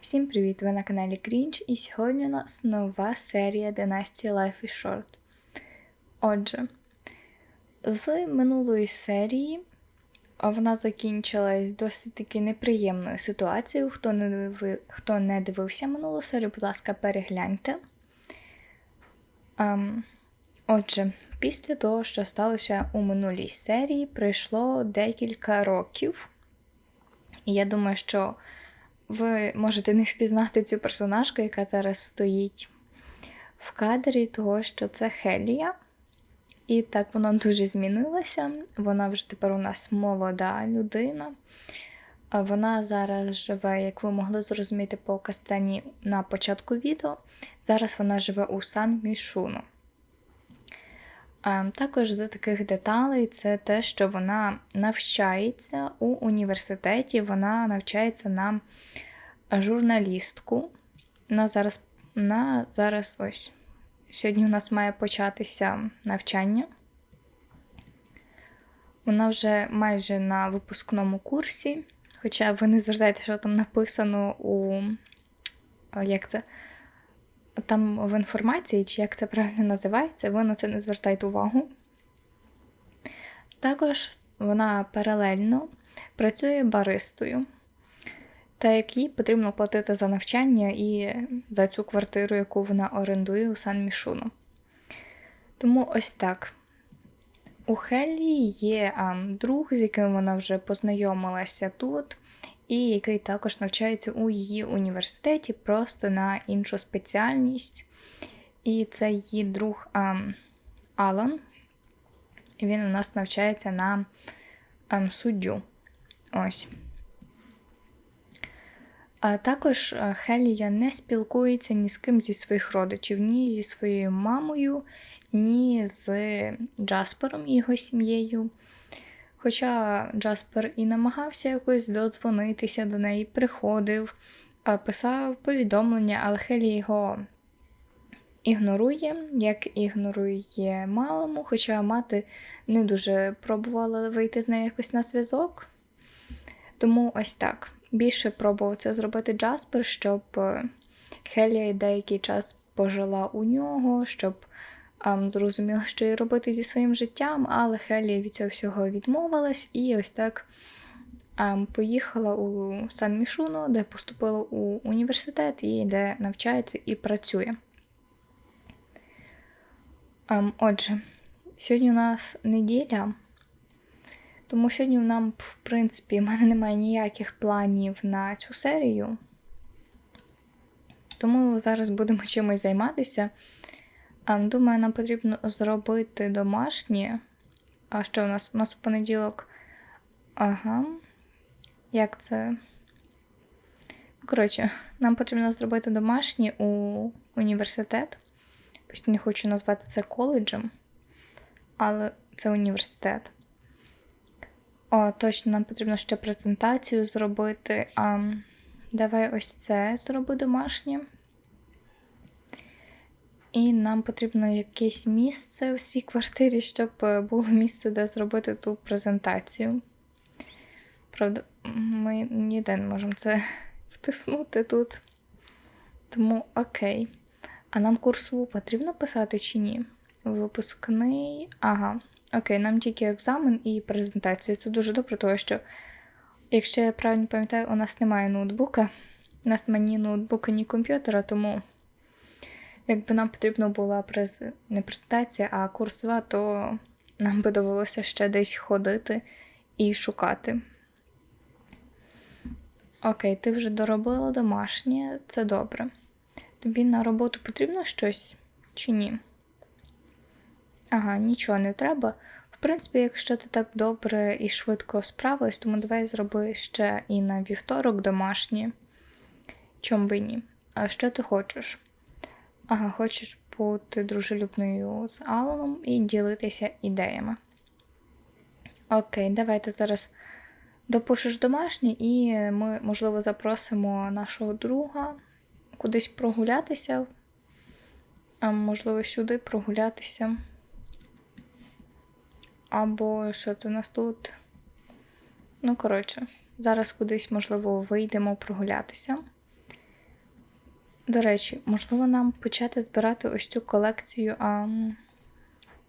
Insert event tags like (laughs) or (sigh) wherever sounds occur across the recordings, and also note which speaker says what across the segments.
Speaker 1: Всім привіт! Ви на каналі Крінж, і сьогодні у нас нова серія Dynasty Life is Short. Отже, з минулої серії вона закінчилась досить таки неприємною ситуацією. Хто не, диви... Хто не дивився минулу серію, будь ласка, перегляньте. Ем, Отже, після того, що сталося у минулій серії, пройшло декілька років. І я думаю, що ви можете не впізнати цю персонажку, яка зараз стоїть в кадрі, того, що це Хелія. І так вона дуже змінилася. Вона вже тепер у нас молода людина. Вона зараз живе, як ви могли зрозуміти по касцені на початку відео. Зараз вона живе у Сан Мішуну. Також з таких деталей це те, що вона навчається у університеті, вона навчається на журналістку. На зараз, на зараз ось. Сьогодні у нас має початися навчання. Вона вже майже на випускному курсі, хоча ви не звертаєте, що там написано у як це? Там в інформації, чи як це правильно називається, ви на це не звертайте увагу. Також вона паралельно працює баристою, та як їй потрібно платити за навчання і за цю квартиру, яку вона орендує у Сан Мішуну. Тому ось так. У Хеллі є а, друг, з яким вона вже познайомилася тут і який також навчається у її університеті просто на іншу спеціальність. І це її друг а, Алан. Він у нас навчається на а, суддю. Ось. А також Хелія не спілкується ні з ким зі своїх родичів, ні зі своєю мамою, ні з Джаспером і його сім'єю. Хоча Джаспер і намагався якось додзвонитися до неї, приходив, писав повідомлення, але Хелі його ігнорує, як ігнорує малому, хоча мати не дуже пробувала вийти з нею якось на зв'язок. Тому ось так. Більше пробував це зробити Джаспер, щоб Хелія деякий час пожила у нього, щоб зрозуміла, що їй робити зі своїм життям, але Хелі від цього всього відмовилась і ось так поїхала у Сан Мішуно, де поступила у університет і де навчається і працює. Отже, сьогодні у нас неділя. Тому сьогодні нам, в принципі, в мене немає ніяких планів на цю серію. Тому зараз будемо чимось займатися. Думаю, нам потрібно зробити домашнє. А що у нас? У нас в понеділок. Ага. Як це? Коротше, нам потрібно зробити домашнє у університет. Постійно хочу назвати це коледжем, але це університет. О, точно, нам потрібно ще презентацію зробити. А, Давай ось це зроби домашнє. І нам потрібно якесь місце в цій квартирі, щоб е, було місце, де зробити ту презентацію. Правда, ми ніде не можемо це (laughs) втиснути тут. Тому окей. А нам курсову потрібно писати чи ні? Випускний. Ага. Окей, нам тільки екзамен і презентацію. Це дуже добре, тому що, якщо я правильно пам'ятаю, у нас немає ноутбука. У нас немає ні ноутбука, ні комп'ютера, тому. Якби нам потрібна була през... не презентація, а курсова, то нам би довелося ще десь ходити і шукати. Окей, ти вже доробила домашнє, це добре. Тобі на роботу потрібно щось чи ні? Ага, нічого не треба. В принципі, якщо ти так добре і швидко справилась, тому давай зроби ще і на вівторок домашнє. Чом би ні? А що ти хочеш? Ага, хочеш бути дружелюбною з Аланом і ділитися ідеями. Окей, давайте зараз допишеш домашнє, і ми, можливо, запросимо нашого друга кудись прогулятися, а можливо, сюди прогулятися. Або що це у нас тут? Ну, коротше, зараз кудись, можливо, вийдемо прогулятися. До речі, можливо, нам почати збирати ось цю колекцію, а,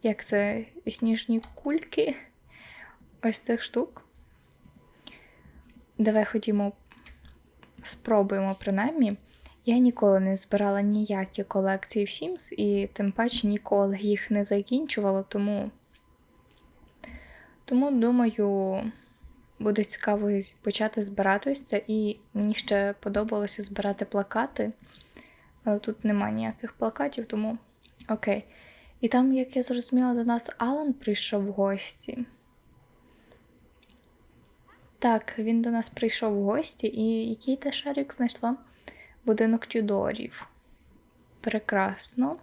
Speaker 1: як це, сніжні кульки ось цих штук. Давай ходімо, спробуємо принаймні. Я ніколи не збирала ніякі колекції в Sims і тим паче ніколи їх не закінчувала, тому, тому думаю, буде цікаво почати збирати ось це. І мені ще подобалося збирати плакати. Але тут немає ніяких плакатів, тому окей. І там, як я зрозуміла, до нас Алан прийшов в гості. Так, він до нас прийшов в гості, і який те шарик знайшла? Будинок Тюдорів. Прекрасно.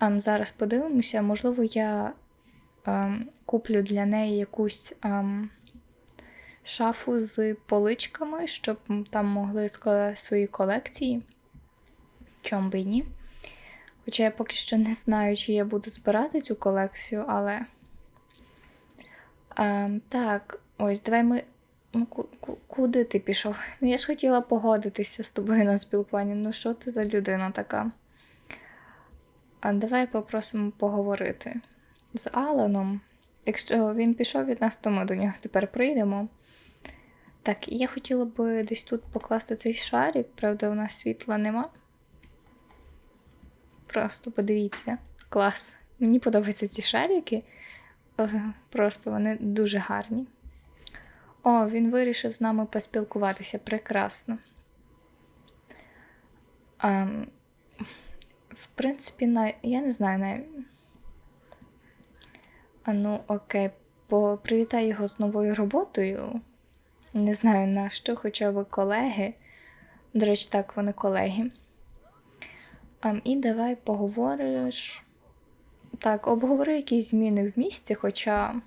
Speaker 1: Um, зараз подивимося, можливо, я um, куплю для неї якусь um, шафу з поличками, щоб там могли складати свої колекції. Чом би і ні. Хоча я поки що не знаю, чи я буду збирати цю колекцію, але. Um, так, ось, давай ми Ну, куди ти пішов? Ну, я ж хотіла погодитися з тобою на спілкуванні. Ну, що ти за людина така? А давай попросимо поговорити з Аланом. Якщо він пішов від нас, то ми до нього тепер прийдемо. Так, я хотіла би десь тут покласти цей шарик, правда, у нас світла нема. Просто подивіться, клас. Мені подобаються ці шарики. Просто вони дуже гарні. О, він вирішив з нами поспілкуватися прекрасно. А, ем, в принципі, на... я не знаю навіть. А ну, окей, привітай його з новою роботою. Не знаю на що, хоча ви колеги. До речі, так, вони колеги. Ем, і давай поговориш. Так, обговори якісь зміни в місті, хоча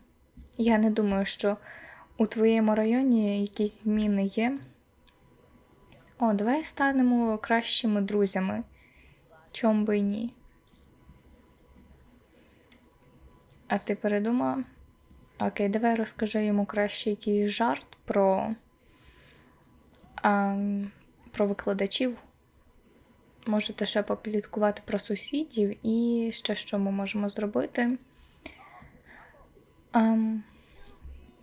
Speaker 1: я не думаю, що у твоєму районі якісь зміни є? О, давай станемо кращими друзями. Чом би ні? А ти передумала? Окей, давай розкажи йому краще якийсь жарт про а, про викладачів. Можете ще попліткувати про сусідів і ще що ми можемо зробити. А,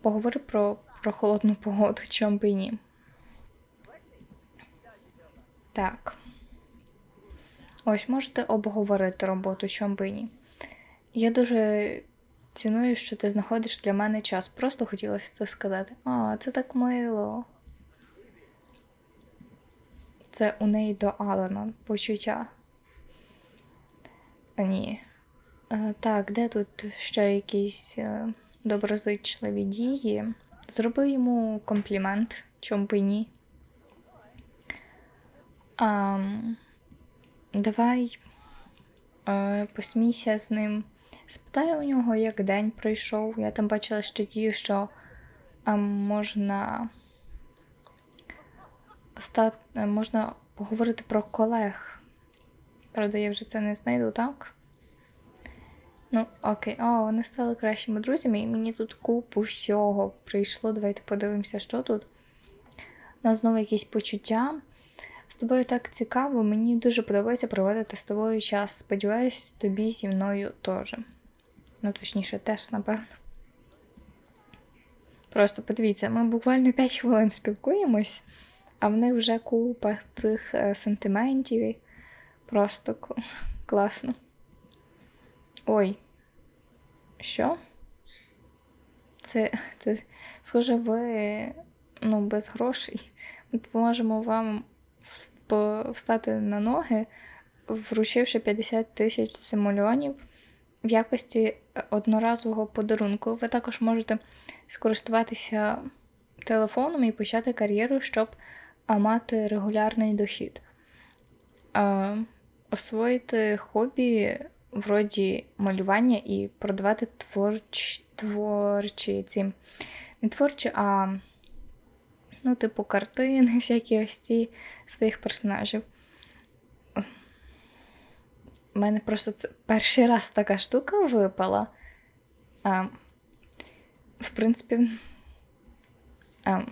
Speaker 1: Поговори про про холодну погоду, (laughs) чом би ні. Так. Ось можете обговорити роботу, чом би ні. Я дуже ціную, що ти знаходиш для мене час. Просто хотілося це сказати. А, це так мило. Це у неї до Алана почуття. Ні. Так, де тут ще якісь. Е, доброзичливі дії, зроби йому комплімент, чому б і ні. А, Давай а, е, посмійся з ним. Спитай у нього, як день пройшов. Я там бачила ще дію, що а, можна стати, можна поговорити про колег. Правда, я вже це не знайду, так? Ну, окей, о, вони стали кращими друзями, і мені тут купу всього прийшло. Давайте подивимося, що тут. У нас знову якісь почуття. З тобою так цікаво, мені дуже подобається проводити з тобою час. Сподіваюсь, тобі зі мною теж. Ну, точніше, теж, напевно. Просто подивіться, ми буквально 5 хвилин спілкуємось, а в них вже купа цих е, сентиментів. Просто класно. Ой, що? Це, це схоже, ви ну, без грошей. Ми допоможемо вам встати на ноги, вручивши 50 тисяч симульонів в якості одноразового подарунку. Ви також можете скористуватися телефоном і почати кар'єру, щоб мати регулярний дохід. Освоїти хобі вроді малювання і продавати творч, творчі ці. Не творчі, а, ну, типу, картини, (laughs) всякі ось ці своїх персонажів. У мене просто це перший раз така штука випала. А, В принципі, а,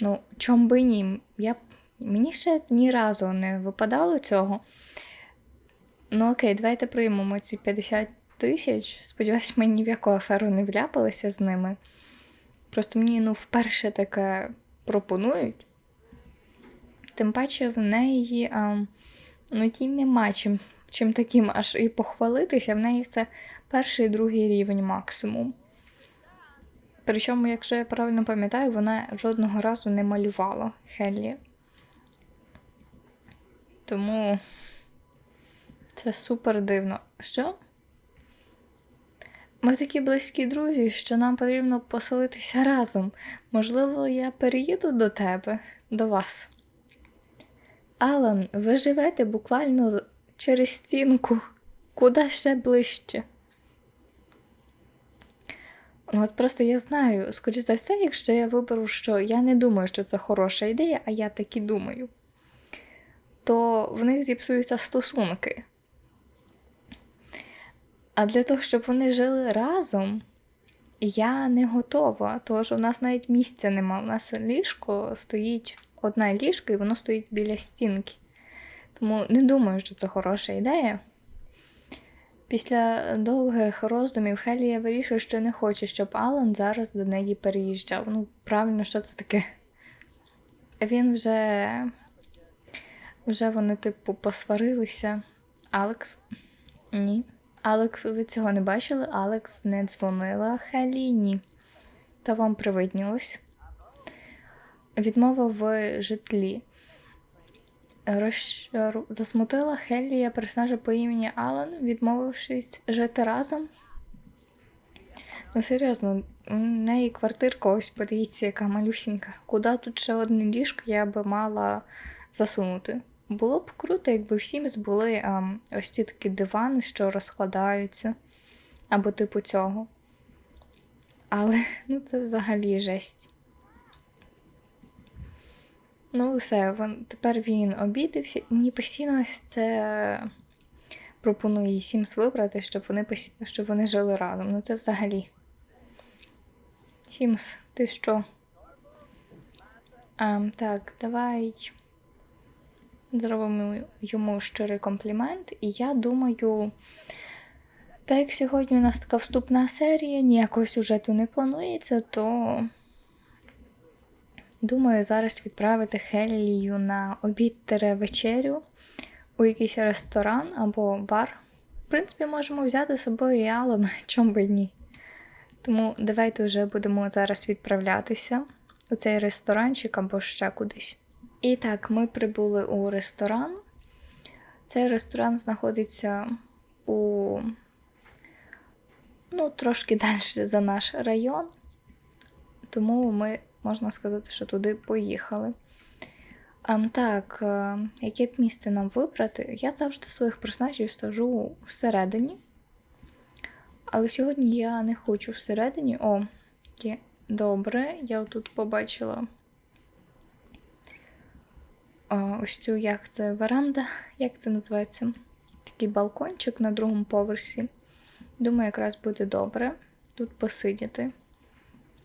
Speaker 1: ну, чом би ні, я Мені ще ні разу не випадало цього. Ну окей, давайте приймемо ці 50 тисяч. Сподіваюсь, ми ні в яку аферу не вляпалися з ними. Просто мені ну, вперше таке пропонують. Тим паче в неї а, ну, їй нема чим, чим таким аж і похвалитися. В неї це перший і другий рівень максимум. Причому, якщо я правильно пам'ятаю, вона жодного разу не малювала Хеллі. Тому це супер дивно. Що? Ми такі близькі друзі, що нам потрібно поселитися разом. Можливо, я переїду до тебе, до вас. Алан, ви живете буквально через стінку, куди ще ближче. Ну, от просто я знаю, скоріш за все, якщо я виберу, що я не думаю, що це хороша ідея, а я так думаю, то в них зіпсуються стосунки. А для того, щоб вони жили разом, я не готова, тому що в нас навіть місця нема. У нас ліжко стоїть одне ліжко, і воно стоїть біля стінки. Тому не думаю, що це хороша ідея. Після довгих роздумів Хелія вирішує, що не хоче, щоб Алан зараз до неї переїжджав. Ну, правильно, що це таке? Він вже вже вони, типу, посварилися. Алекс? Ні. Алекс, ви цього не бачили? Алекс не дзвонила Хелі, ні. Та вам привиднілось. Відмова в житлі. Розч... Засмутила Хелія персонажа по імені Алан, відмовившись жити разом. Ну, серйозно, у неї квартирка, ось подивіться, яка малюсінька. Куди тут ще одне ліжко я би мала засунути? Було б круто, якби всім були а, ось ці такі дивани, що розкладаються, або типу цього. Але ну, це взагалі жесть. Ну, все, вон, тепер він обідався, мені постійно це пропонує Сімс вибрати, щоб вони щоб вони жили разом. Ну це взагалі. Сімс, ти що? А, Так, давай зробимо йому щирий комплімент. І я думаю, так як сьогодні у нас така вступна серія, ніякого сюжету не планується, то. Думаю, зараз відправити Хеллію на обід вечерю у якийсь ресторан або бар. В принципі, можемо взяти з собою і Алана, чому би ні. Тому давайте вже будемо зараз відправлятися у цей ресторанчик або ще кудись. І так, ми прибули у ресторан. Цей ресторан знаходиться у ну, трошки (laughs) далі за наш район, тому ми можна сказати, що туди поїхали. А, Так, е, яке б місце нам вибрати? Я завжди своїх персонажів сажу всередині. Але сьогодні я не хочу всередині. О, є добре, я тут побачила ось цю як це веранда, як це називається? Такий балкончик на другому поверсі. Думаю, якраз буде добре тут посидіти.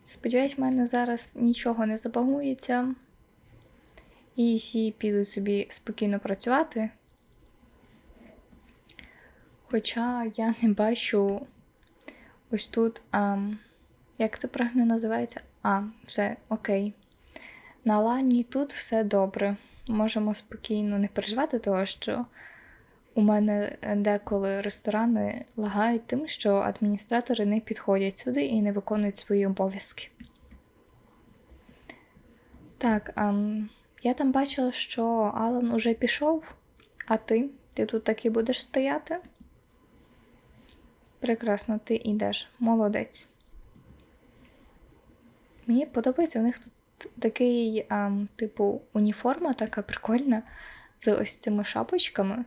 Speaker 1: Сподіваюсь, в мене зараз нічого не забагується. І всі підуть собі спокійно працювати. Хоча я не бачу ось тут, а, як це правильно називається? А, все окей. На лані тут все добре. Можемо спокійно не переживати, того що у мене деколи ресторани лагають тим, що адміністратори не підходять сюди і не виконують свої обов'язки. Так, ем, я там бачила, що Алан уже пішов, а ти? Ти тут таки будеш стояти? Прекрасно, ти йдеш, молодець. Мені подобається у них тут такий, ем, типу, уніформа така прикольна з ось цими шапочками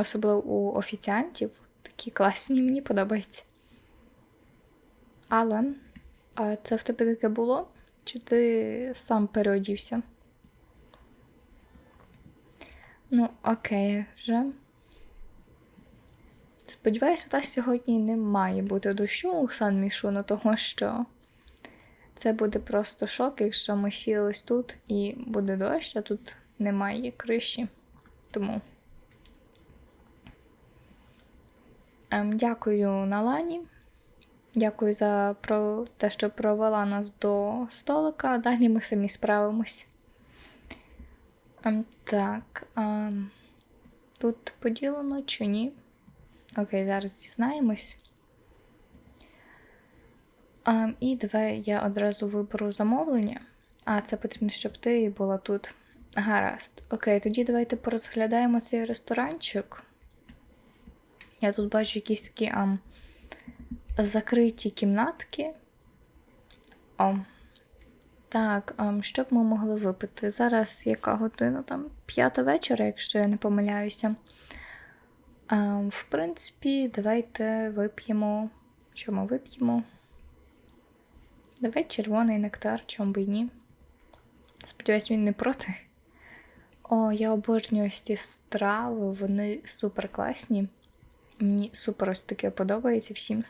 Speaker 1: особливо у офіціантів. Такі класні, мені подобається. Алан, а це в тебе таке було? Чи ти сам переодівся? Ну, окей, вже. Сподіваюсь, у нас сьогодні не має бути дощу у Сан Мішуну, того що Це буде просто шок, якщо ми сіли тут і буде дощ, а тут немає криші. Тому. Ем, дякую Налані. Дякую за про те, що провела нас до столика. Далі ми самі справимось. Ем, так. Ем, тут поділено чи ні? Окей, зараз дізнаємось. Ем, і давай я одразу виберу замовлення. А, це потрібно, щоб ти була тут. Гаразд. Окей, тоді давайте порозглядаємо цей ресторанчик. Я тут бачу якісь такі ам, закриті кімнатки. О. Так, ам, що б ми могли випити? Зараз яка година? Там п'ята вечора, якщо я не помиляюся. Ам, в принципі, давайте вип'ємо. Що ми вип'ємо? Давай червоний нектар, чому би і ні. Сподіваюсь, він не проти. О, я обожнюю ці страви, вони супер класні. Мені супер ось таке подобається всім.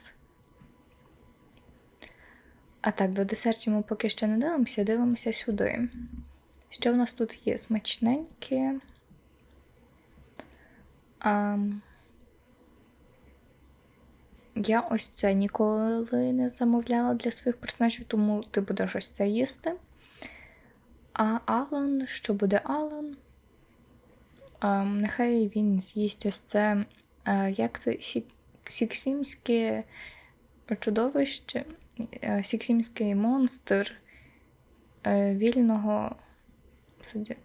Speaker 1: А так, до десертів ми поки що не дивимося, дивимося сюди. Що в нас тут є? Смачненьке. А, я ось це ніколи не замовляла для своїх персонажів, тому ти будеш ось це їсти. А Алан, що буде Алан? А, нехай він з'їсть ось це. Як це Сік... Сіксімське чудовище, е, Сіксімський монстр е, вільного.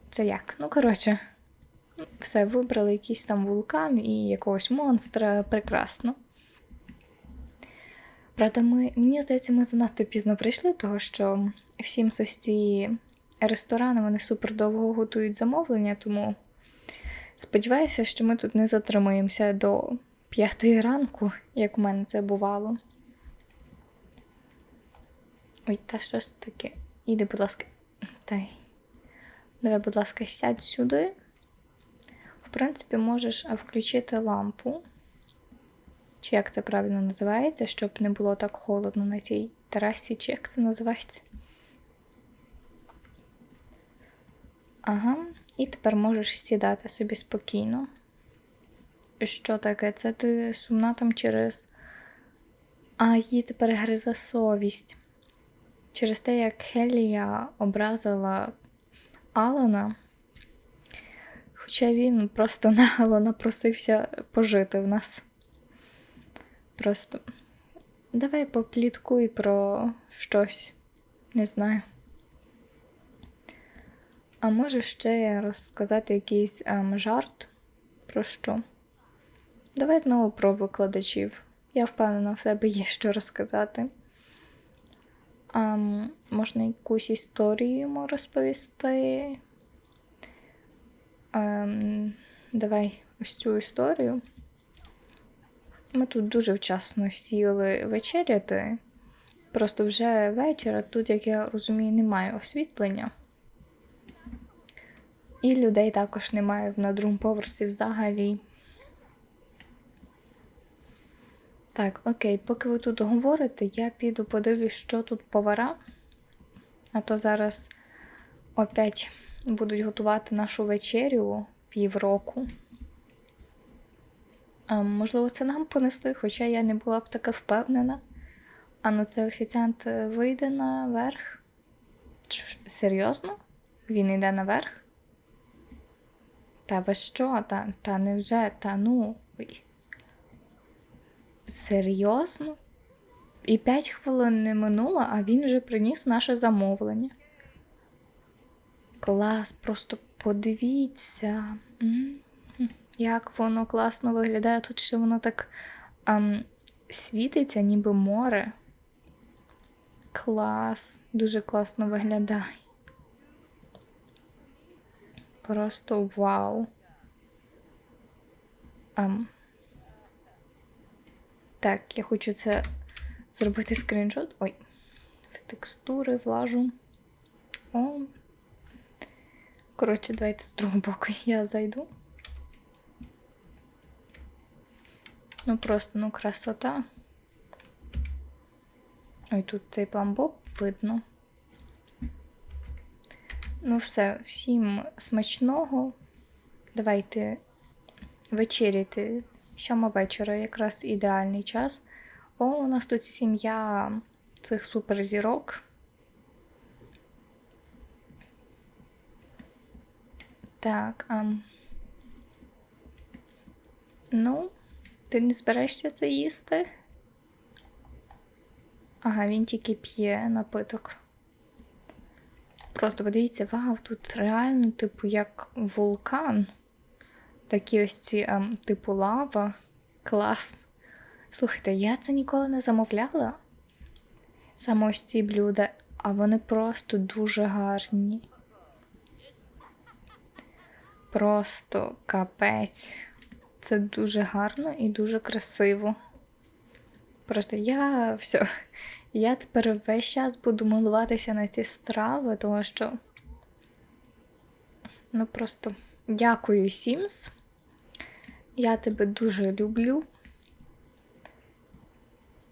Speaker 1: Це як? Ну, коротше, все, вибрали якийсь там вулкан і якогось монстра. Прекрасно. Правда, ми, мені здається, ми занадто пізно прийшли, тому що всім ці ресторани вони супер довго готують замовлення, тому сподіваюся, що ми тут не затримуємося до п'ятої ранку, як у мене це бувало. Ой, та що ж таке? Іди, будь ласка, тай. Давай, будь ласка, сядь сюди. В принципі, можеш включити лампу. Чи як це правильно називається, щоб не було так холодно на цій терасі, чи як це називається? Ага, і тепер можеш сідати собі спокійно. Що таке? Це ти сумна там через. А, її тепер гриза совість. Через те, як Хелія образила Алана, хоча він просто (laughs) нагло напросився пожити в нас. Просто давай попліткуй про щось, не знаю. А може ще розказати якийсь ем, жарт про що? Давай знову про викладачів. Я впевнена, в тебе є що розказати. А, можна якусь історію йому розповісти. А, давай ось цю історію. Ми тут дуже вчасно сіли вечеряти. Просто вже вечір, а тут, як я розумію, немає освітлення. І людей також немає на другому поверсі взагалі. Так, окей, поки ви тут говорите, я піду подивлюсь, що тут повара. А то зараз опять будуть готувати нашу вечерю півроку. А, Можливо, це нам понесли, хоча я не була б така впевнена. А ну це офіціант вийде наверх. Серйозно? Він йде наверх? Та ви що? Та та невже? Та ну. Ой. Серйозно? І п'ять хвилин не минуло, а він вже приніс наше замовлення. Клас, просто подивіться, як воно класно виглядає. Тут ще воно так ам, світиться, ніби море. Клас, дуже класно виглядає. Просто вау. Ам. Так, я хочу це зробити скріншот. Ой, в текстури влажу. О. Коротше, давайте з другого боку (laughs) я зайду. Ну, просто, ну, красота. Ой, тут цей пламбок видно. Ну, все, всім смачного. Давайте вечеряти. Сьома вечора якраз ідеальний час. О, у нас тут сім'я цих суперзірок. Так. Ам... Ну, ти не зберешся це їсти? Ага, він тільки п'є напиток. Просто подивіться, вау, тут реально, типу, як вулкан. Такі ось ці, ем, типу, лава. Клас. Слухайте, я це ніколи не замовляла. Саме ось ці блюда, а вони просто дуже гарні. Просто капець. Це дуже гарно і дуже красиво. Просто я все. Я тепер весь час буду милуватися на ці страви, тому що. Ну просто дякую, Сімс. Я тебе дуже люблю.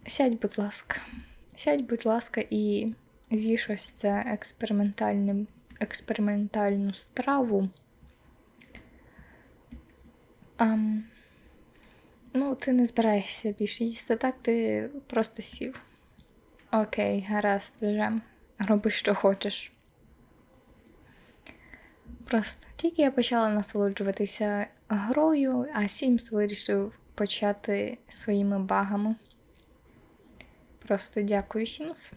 Speaker 1: Сядь, будь ласка. Сядь, будь ласка, і з'їж ось це експериментальне, експериментальну страву. Ам, ну, ти не збираєшся більше їсти так, ти просто сів. Окей, гаразд вже. Роби, що хочеш. Просто тільки я почала насолоджуватися грою, а Сімс вирішив почати своїми багами. Просто дякую, Сімс.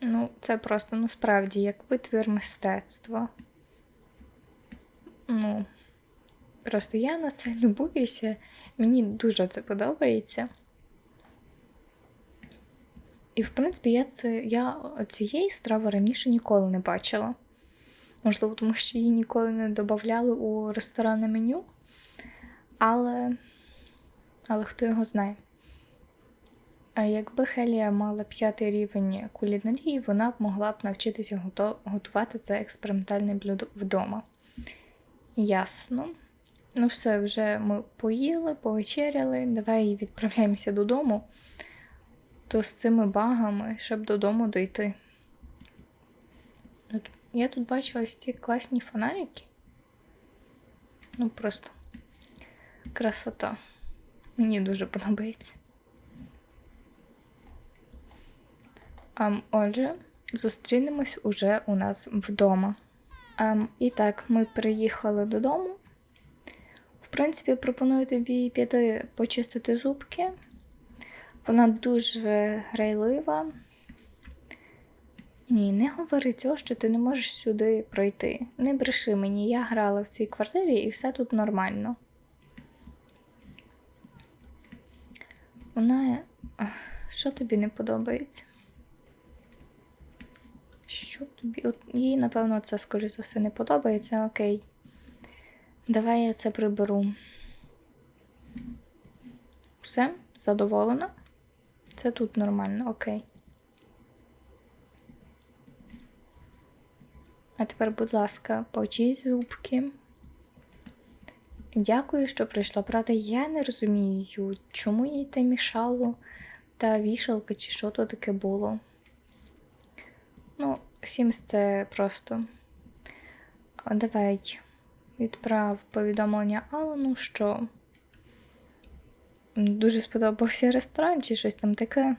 Speaker 1: Ну, це просто, ну, справді, як витвір мистецтва. Ну, просто я на це (laughs) любуюся. Мені дуже це подобається. І, в принципі, я це, я цієї страви раніше ніколи не бачила. Можливо, тому що її ніколи не додавали у ресторанне меню. Але, але хто його знає. А якби Хелія мала п'ятий рівень кулінарії, вона б могла б навчитися готувати це експериментальне блюдо вдома. Ясно. Ну, все, вже ми поїли, повечеряли. Давай відправляємося додому. То з цими багами, щоб додому дойти. Я тут бачила ось ці класні фонарики. Ну, просто красота. Мені дуже подобається. А, Отже, зустрінемось уже у нас вдома. А, І так, ми приїхали додому. В принципі, пропоную тобі піти почистити зубки. Вона дуже грайлива. Ні, не говори цього, що ти не можеш сюди пройти. Не бреши мені, я грала в цій квартирі і все тут нормально. Вона. Що тобі не подобається? Що тобі? От Їй, напевно, це, скоріше за все, не подобається. Окей. Давай я це приберу. Все, задоволена? Це тут нормально, окей. А тепер, будь ласка, почись зубки. Дякую, що прийшла. Правда, я не розумію, чому їй те мішало та вішалка, чи що то таке було. Ну, Sims це просто. Давай відправ повідомлення Алану, що дуже сподобався ресторан чи щось там таке.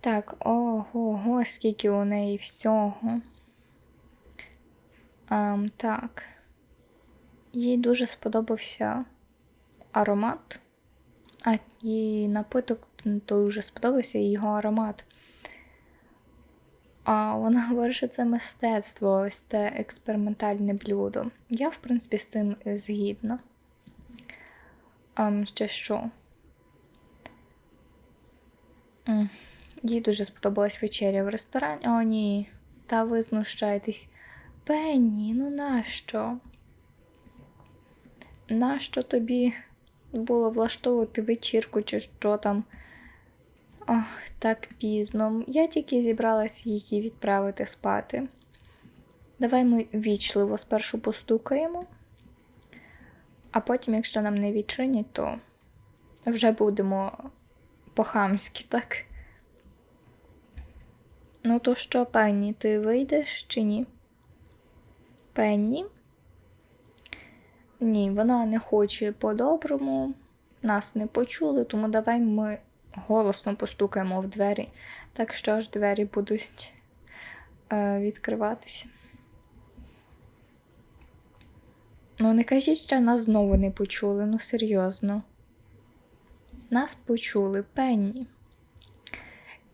Speaker 1: Так, ого, скільки у неї всього. А, Так. Їй дуже сподобався аромат, а їй напиток дуже сподобався його аромат. А вона говорить, що це мистецтво, ось це експериментальне блюдо. Я, в принципі, з цим згідна. А, Ще що? Їй дуже сподобалась вечеря в ресторані. О, ні, та ви знущаєтесь. Пенні, ну нащо? Нащо тобі було влаштовувати вечірку, чи що там? Ох, так пізно. Я тільки зібралась її відправити спати. Давай ми вічливо спершу постукаємо, а потім, якщо нам не відчинять, то вже будемо по-хамськи, так? Ну, то що, Пенні, ти вийдеш чи ні? Пенні? Ні, вона не хоче по-доброму. Нас не почули, тому давай ми голосно постукаємо в двері. Так що аж двері будуть е, відкриватися. Ну, не кажіть, що нас знову не почули, ну серйозно. Нас почули, Пенні.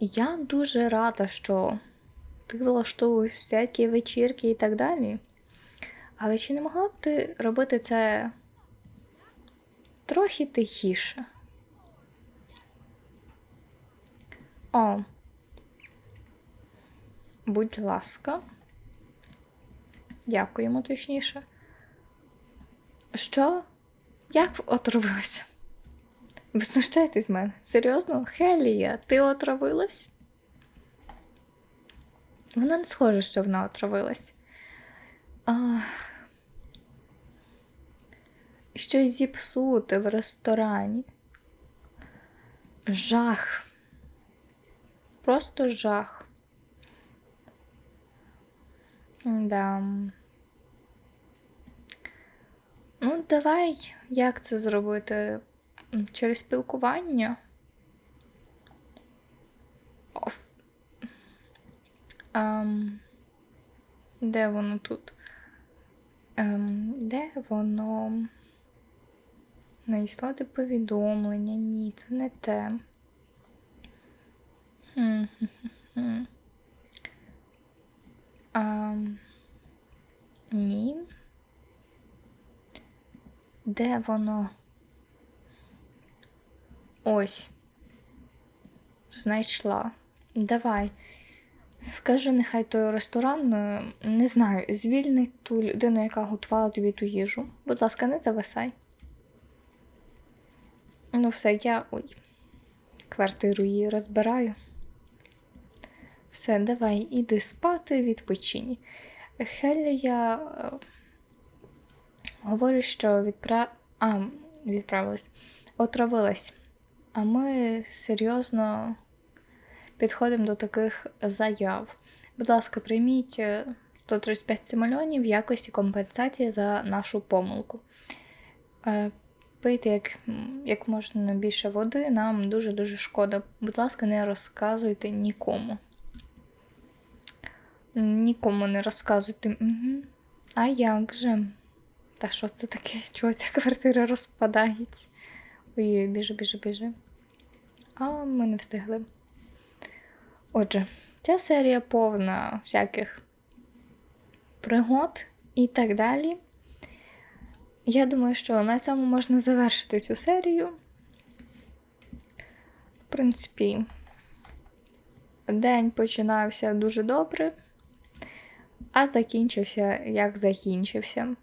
Speaker 1: Я дуже рада, що ти влаштовуєш всякі вечірки і так далі. Але чи не могла б ти робити це трохи тихіше? О, будь ласка. Дякуємо точніше. Що? Як ви отравилася? Ви знущаєтесь з мене? Серйозно? Хелія, ти отравилась? Вона не схожа, що вона отравилась. Щось зіпсути в ресторані. Жах. Просто жах. Да. Ну, давай, як це зробити? Через спілкування? Ам, де воно тут? Ем, де воно? Надіслати повідомлення. Ні, це не те. Ам, ні. Де воно? Ось. Знайшла. Давай. Скажи, нехай той ресторан, е, не знаю, звільнить ту людину, яка готувала тобі ту їжу. Будь ласка, не зависай. Ну, все, я. Ой. Квартиру її розбираю. Все, давай, іди спати, відпочинь. Хелія е, говорить, що відпра... а, відправилась, отравилась. А ми серйозно підходимо до таких заяв. Будь ласка, прийміть е, 135 симольонів в якості компенсації за нашу помилку. Е, Пийте як, як можна більше води, нам дуже-дуже шкода. Будь ласка, не розказуйте нікому. Нікому не розказуйте. А як же? Та що це таке? Чого ця квартира розпадається? Ой, біжи, біжи, біжи. А ми не встигли. Отже, ця серія повна всяких пригод і так далі. Я думаю, що на цьому можна завершити цю серію. В принципі, день починався дуже добре, а закінчився як закінчився.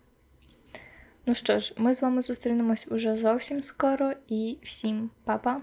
Speaker 1: Ну що ж, ми з вами зустрінемось уже зовсім скоро і всім па-па!